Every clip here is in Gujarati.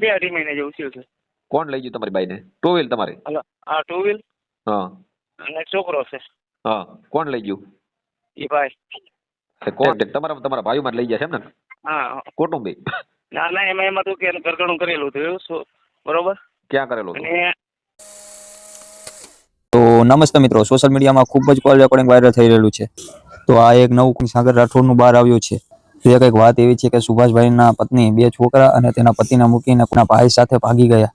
બે અઢી મહિને જેવું થયું છે. કોણ લઈ ગયું તમારી બાઈને? ટુ વ્હીલ તમારી? હલો આ ટુ વ્હીલ હા. અને છોકરો છે. હા કોણ લઈ ગયું? એ ભાઈ. તે કોણ તમારા તમારા ભાઈ માં લઈ ગયા છે એમ ને? હા. કુટુંબી. ના ના એમાં એમાં તો કે ઘરઘણું કરેલું હતું બરોબર? ક્યાં કરેલું હતું? અને તો નમસ્તે મિત્રો સોશિયલ મીડિયામાં ખૂબ જ કોલ રેકોર્ડિંગ વાયરલ થઈ રહેલું છે. તો આ એક નવું સાગર રાઠોડનું બહાર આવ્યું છે. તે કંઈક વાત એવી છે કે સુભાષભાઈના પત્ની બે છોકરા અને તેના પતિને મૂકીને કોના ભાઈ સાથે ભાગી ગયા.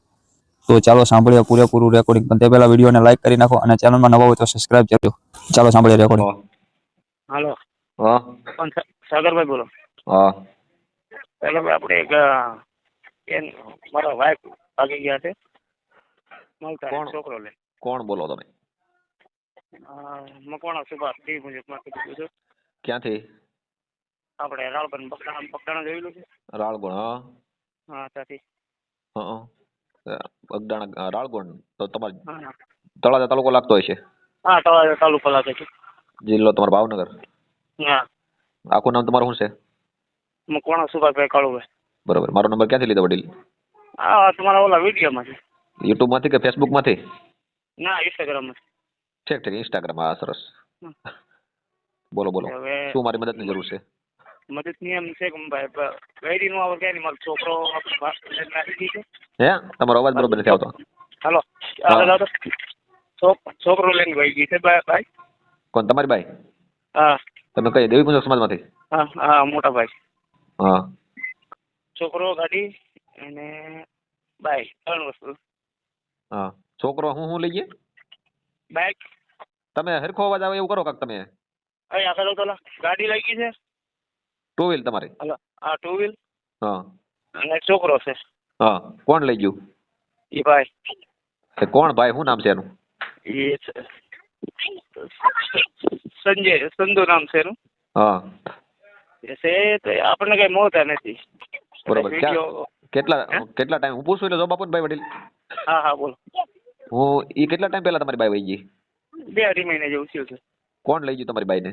તો ચાલો સાંભળીએ પૂરેપૂરું રેકોર્ડિંગ પણ તે પહેલા વિડીયોને લાઈક કરી નાખો અને ચેનલમાં નવા હોય તો સબસ્ક્રાઇબ કરજો ચાલો સાંભળીએ રેકોર્ડિંગ હાલો. હા. કોણ સાગરભાઈ બોલો. હા. પેલા આપણે એક એન મારા વાઈફ ભાગી ગયા છે. મળતા કોણ? છોકરો લે કોણ બોલો તમે? મકવાણા સુભાષ ડી મુજબમાં કીધું છે. ક્યાંથી? આપણે રાળગણ બગદાણા બગદાણા જોયેલું છે. રાળગોણ હા. હા ત્યાંથી. હા બગદાણા રાળગણ. તો તમારે તળાજા તાલુકો લાગતો હોય છે? હા તળાજા તાલુકો લાગે છે. જિલ્લો તમારો ભાવનગર? હા. આખું નામ તમારું શું છે? મકવાણા સુભાષભાઈ કાળુભાઈ. બરોબર. મારો નંબર ક્યાંથી લીધો વડીલ? હા તમારા ઓલા વિડીયોમાંથી. યુટ્યુબમાંથી કે ફેસબુકમાંથી? ના ઇન્સ્ટાગ્રામમાં ઠીક ઠીક. ઇન્સ્ટાગ્રામ. હા સરસ. બોલો બોલો. શું મારી મદદની જરૂર છે? મદદની એમ છે કે ગઈડી નું આવે ક્યાંય નહીં મારો છોકરો હે? તમારો અવાજ બરોબર નથી આવતો. હાલો. છોકરો લઈને વહી ગઈ છે ભાઈ. કોણ તમારી ભાઈ હા. તમે કઈ દેવી પૂજક સમાજમાંથી? હા હા મોટા ભાઈ. હા. છોકરો ગાડી અને બાઈક ત્રણ વસ્તુ. હા. છોકરો હું હું લઈ ગયા? બાઈક. તમે હરખો અવાજ આવે એવું કરો કાક તમે. અહીં આગળ તો ગાડી લઈ ગઈ છે. ટુ વ્હીલ તમારી? હાલો આ ટુ વ્હીલ હા. અને છોકરો છે. હા કોણ લઈ ગયું? એ ભાઈ. એ કોણ ભાઈ શું નામ છે એનું? એ સંજય સંધુ નામ છે એનું. હા. છે તો આપણને કઈ મોતા નથી. બરોબર. કેટલા કેટલા ટાઈમ? હું પૂછું એટલે જવાબ આપો ને ભાઈ વડીલ. હા હા બોલો. હું એ કેટલા ટાઈમ પહેલા તમારી બાઈ વહી ગઈ? બે અઢી મહિને જેવું થયું છે. કોણ લઈ ગયું તમારી બાઈને?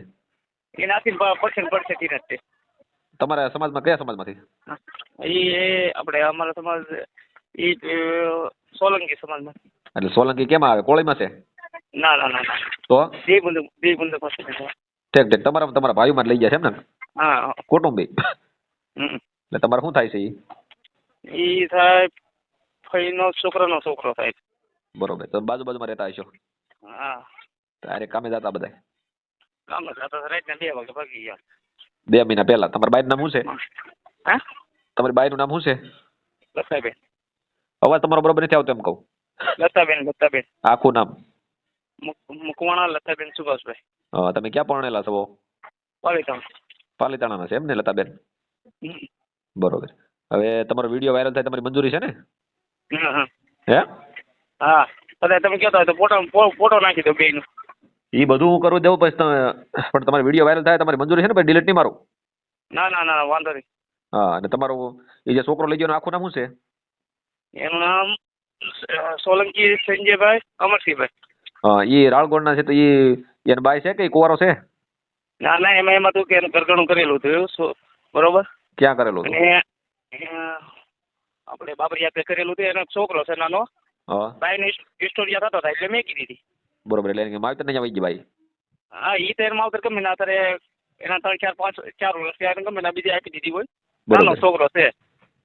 એ નાખીને પડશે પડશે તી નથી તમારા સમાજમાં કયા સમાજમાંથી? એ આપણે અમારા સમાજ એ સોલંકી સમાજમાં. એટલે સોલંકી કેમાં આવે? કોળીમાં છે? ના ના ના ના. તો? બે બંધ બે બંધ પાસે ઠેક ઠીક. તમારા તમારા ભાઈમાં લઈ ગયા છે એમ ને? હા. કુટુંબી. એટલે તમારે શું થાય છે એ સાહેબ ફઈનો છોકરાનો છોકરો સાહેબ બરોબર. તો બાજુ બાજુમાં રહેતા હશો? હા. તારે કામે જતા બધા કામે જતા રાતના બે વાગે ભાગી ગયા. બે મહિના પહેલા. તમારા બાઈનું નામ શું છે? હા? તમારી બાઈનું નામ શું છે? લતાબેન. અવાજ તમારો બરોબર નથી આવતો એમ કહું. લતાબેન લતાબેન. આખું નામ. મુક- મુકવાણા લતાબેન સુભાષભાઈ. હા, તમે ક્યાં પરણેલા છો? પાલીતાણા. પાલીતાણાના છે એમ ને લતાબેન? બરોબર. હવે તમારો વીડિયો વાયરલ થાય તમારી મંજૂરી છે ને? હા? હા. તમે કહેતા હોય તો ફોટો ફોટો નાખી દો બેયનો. એ બધું હું કરવું દેવું પછી તમે પણ તમારે વીડિયો વાયરલ થાય તમારી મંજૂરી છે ને પછી ડિલીટ નહીં મારું? ના ના ના વાંધો નહીં. હા અને તમારું એ જે છોકરો લઈ ગયો આખું નામ શું છે? એનું નામ સોલંકી સંજયભાઈ અમરસિંહભાઈ. હા એ રાળગોળના છે તો એ એને બાય છે કે કુવારો છે? ના ના એમાં એમાં તું કે એનું ઘરઘણું કરેલું હતું બરોબર? ક્યાં કરેલું હતું? આપણે બાબરિયા પે કરેલું હતું એનો છોકરો છે નાનો. બાયની હિસ્ટોરિયા થતો હતા એટલે મેં કીધી હતી. બરોબર એટલે એને માવતર નહીં આવી ગઈ હા ઈ તો એના માવતર ગમે ના અત્યારે એના ત્રણ ચાર પાંચ ચાર વર્ષ એને ગમે ના બીજી આપી દીધી હોય. નાનો છોકરો છે.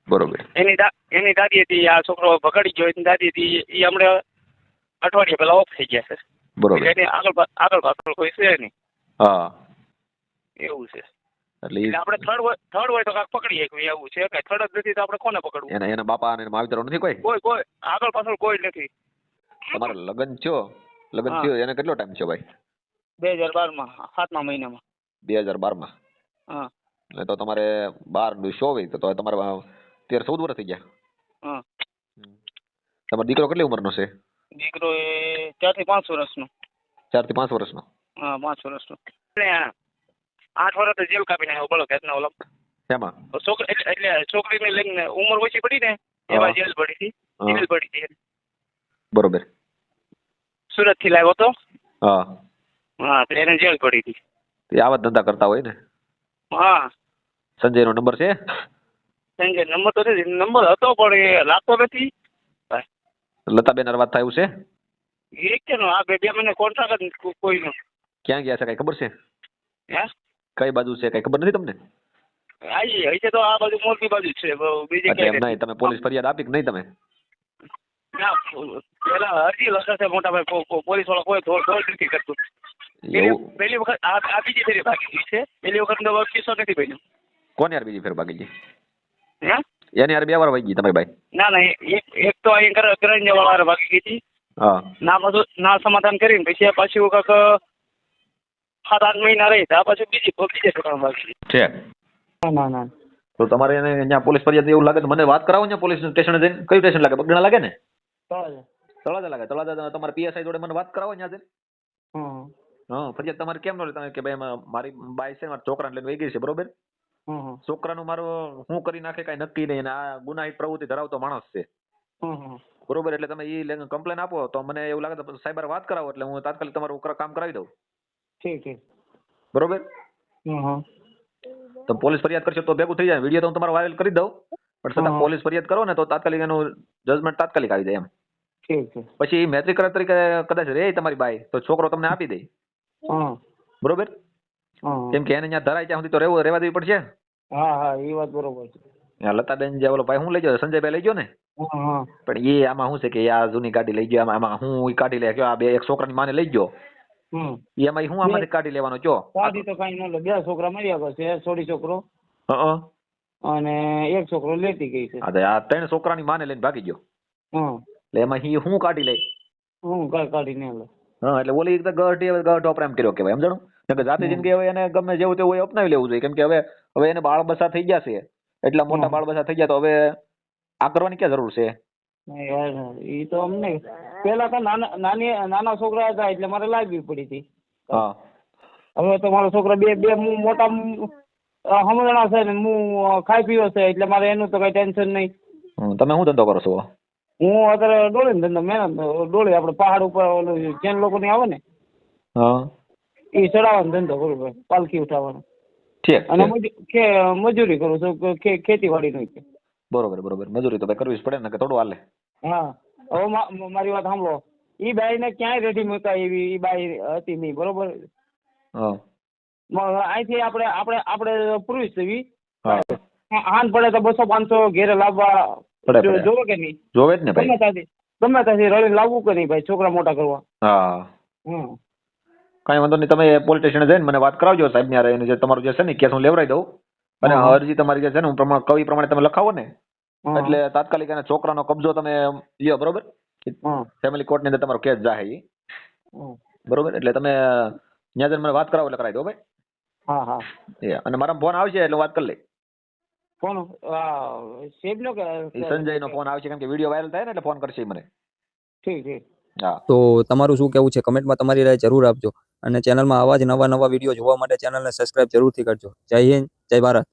બરોબર. એની એની દાદી હતી આ છોકરો ભગાડી ગયો એની દાદી હતી એ હમણે અઠવાડિયા પેલા ઓફ થઈ ગયા છે. બરોબર. એની આગળ આગળ પાછળ કોઈ છે નહીં. હા. એવું છે. એટલે આપણે થર્ડ હોય થર્ડ હોય તો કાક પકડી શકીએ એવું છે કઈ થર્ડ જ નથી તો આપણે કોને પકડવું? એના એના બાપા અને માવતરો નથી કોઈ? કોઈ કોઈ. આગળ પાછળ કોઈ નથી. તમારે લગ્ન થયો? લગ્ન થયું એને કેટલો ટાઈમ છે ભાઈ? બે હજાર બારમાં સાતમા મહિનામાં. બે હજાર બારમાં. હા. એટલે તો તમારે બાર ચોવીસ તો તમારે તેર ચૌદ વર્ષ થઈ ગયા. હા. તમારો દીકરો કેટલી ઉંમરનો છે? દીકરો એ ચારથી પાંચ વર્ષનો. ચારથી પાંચ વર્ષનો? હા પાંચ વર્ષનો. આઠ વર્ષ તો જેલ કાપીને આવ્યો બોલો કેટલા ઓલો એમાં છોકરી એટલે એટલે છોકરીને લઈને ઉંમર ઓછી પડી ને એમાં જેલ પડી હતી. જેલ પડી હતી. બરોબર. સુરતથી લાવ્યો હતો. હા. હા તો એને જેલ પડી હતી. તે આવા ધંધા કરતા હોય ને? હા. સંજયનો નંબર છે? સંજય નંબર તો નથી નંબર હતો પણ એ લાગતો નથી. લતાબેન હારે વાત થાય એવું છે? એ કે આ બે બે મને કોન્ટ્રાક્ટ જ કોઈનો. ક્યાં ગયા છે કઈ ખબર છે? હે? કઈ બાજુ છે કઈ ખબર નથી તમને? આઈ હશે તો આ બાજુ મોરબી બાજુ છે બીજી ક્યાંય નહીં તમે પોલીસ ફરિયાદ આપી કે નહીં તમે. ના પેલા અરજી લખાશે મોટા ભાઈ પોલીસવાળા કોઈ ધોળ ધોળ નથી કરતું પેલી એવું પેલી વખત આ આ બીજી ફેરી ભાગી ગઈ છે પેલી વખત નો કિસ્સો નથી બન્યો કોને યાર બીજી ફેર ભાગી ગઈ હે એની યાર બે વાર ભાગી ગઈ તમારી બાઈ ના ના એક એક તો અહીં કર કરંજા વાળા ભાગી ગઈ હતી હા ના બધું ના સમાધાન કરીને પછી આ પાછી કાંક સાત આઠ મહિના રહી તો આ પાછું બીજી બીજે છોકરા ભાગી ગઈ છે ના ના તો તમારે એને અહીંયા પોલીસ ફરિયાદ એવું લાગે તો મને વાત કરાવો ને પોલીસ સ્ટેશન જઈને કયું સ્ટેશન લાગે બગડા લાગે ને તળાજા. લાગે. તળાજા તમારે પીએસઆઈ જોડે મને વાત કરાવો અહીંયા જઈને હા ફરિયાદ તમારે કેમ નો તમે કે ભાઈ મારી બાઈ છે મારા છોકરાને લઈને વહી ગઈ છે બરોબર? છોકરાનું મારો શું કરી નાખે કઈ નક્કી નહીં આ ગુનાહિત પ્રવૃત્તિ ધરાવતો માણસ છે. બરોબર? એટલે તમે એ કમ્પ્લેન આપો તો મને એવું લાગે તો સાહેબ વાત કરાવો એટલે હું તાત્કાલિક તમારું કામ કરાવી દઉં. ઠીક ઠીક. બરોબર? તો પોલીસ ફરિયાદ કરશે તો ભેગું થઈ જાય. વીડિયો તો હું તમારો વાયરલ કરી દઉં. પણ છતાં પોલીસ ફરિયાદ કરો ને તો તાત્કાલિક એનું જજમેન્ટ તાત્કાલિક આવી જાય એમ. ઠીક ઠીક પછી મેટ્રિક તરીકે કદાચ રે તમારી બાઈ તો છોકરો તમને આપી દે. બરોબર? કેમ કે એને ત્યાં ધરાય ત્યાં સુધી તો રહેવું રહેવા દેવી પડશે. હા હા એ વાત બરોબર છે. લતાબેન જે ઓલો ભાઈ હું લઈ ગયો? સંજયભાઈ લઈ ગયો ને? પણ એ આમાં શું છે કે આ જૂની ગાડી લઈ ગયો આમાં હું કાઢી લે આ બે એક છોકરાની માને લઈ ગયો. એમાં હું આમાંથી કાઢી લેવાનો કયો કાઢી તો કઈ ન લે. બે છોકરા મર્યા કરશે સોરી છોકરો. હં. અને એક છોકરો લેતી ગઈ છે. હા આ ત્રણ છોકરાની માને લઈને ભાગી ગયો. હમ એટલે એમાં હું કાઢી લઈ? હું કાઢી ને લે. હા એટલે ઓલી એકદમ ગઢ ગઢ ઓપરા એમ કર્યો કહેવાય સમજણું નકર જાતિ જિંદગી હવે એને ગમે જેવું તેવું એ અપનાવી લેવું જોઈએ કેમ કે હવે હવે એને બાળ બસા થઈ ગયા છે. એટલા મોટા બાળ બસા થઈ ગયા તો હવે આ કરવાની ક્યાં જરૂર છે? એ તો અમને પેલા તો નાના નાની નાના છોકરા હતા એટલે મારે લાગવી પડી હતી. હા. હવે તો મારો છોકરો બે બે હું મોટા હમણાં છે ને હું ખાઈ પીવો છે એટલે મારે એનું તો કઈ ટેન્શન નહીં. તમે શું ધંધો કરો છો? હું અત્યારે ડોળી ધંધો મહેનત ડોળી આપણે પહાડ ઉપર ઓલું જૈન લોકોની આવે ને હા. એ ચડાવવાનો ધંધો કરું ભાઈ પાલખી ઉઠાવવાનો. ઠીક અને. મજૂરી કરું છું ખેતીવાડી નું બરોબર બરોબર. મજૂરી તો ભાઈ કરવી જ પડે ને કે થોડું હાલે. હા. હવે મારી વાત સાંભળો. એ બાઈને ક્યાંય રેડી મૂકાય એવી એ બાઈ હતી નહીં બરોબર? હા. મ- અહીંથી આપણે આપણે આપણે પૂરવી છીએ હાન પડે તો બસો પાંચસો ઘેરે લાવવા જોવે કે નહીં? જોવે જ ને ગમે ત્યાંથી ગમે ત્યાંથી રળી લાવવું કે નહીં ભાઈ છોકરા મોટા કરવા? હા. કાંઈ વાંધો નહીં તમે પોલીસ સ્ટેશને જઈને મને વાત કરાવજો સાહેબ ને એને જે તમારું જે છે ને કેસ હું લેવડાવી દઉં. અને અરજી તમારી જે છે ને હું પ્રમાણે કવિ પ્રમાણે તમે લખાવો ને. એટલે તાત્કાલિક એના છોકરાનો કબજો તમે લ્યો બરોબર? ફેમિલી કોર્ટની અંદર તમારો કેસ જાહે બરોબર? એટલે તમે ત્યાં જઈને મને વાત કરાવો એટલે કરાવી દો ભાઈ. હા હા. એ અને મારા ફોન આવશે એટલે વાત કરી લઈ ફોન સેબનો કે સંજય નો ફોન આવશે કેમ કે વીડિયો વાયરલ થાય ને એટલે ફોન કરશે મને. ઠીક ઠીક. હા. તો તમારું શું કેવું છે? કમેન્ટમાં તમારી રાય જરૂર આપજો. અને ચેનલમાં આવા જ નવા નવા વીડિયો જોવા માટે ચેનલને સબસ્ક્રાઇબ જરૂરથી કરજો. જય હિન્દ જય ભારત.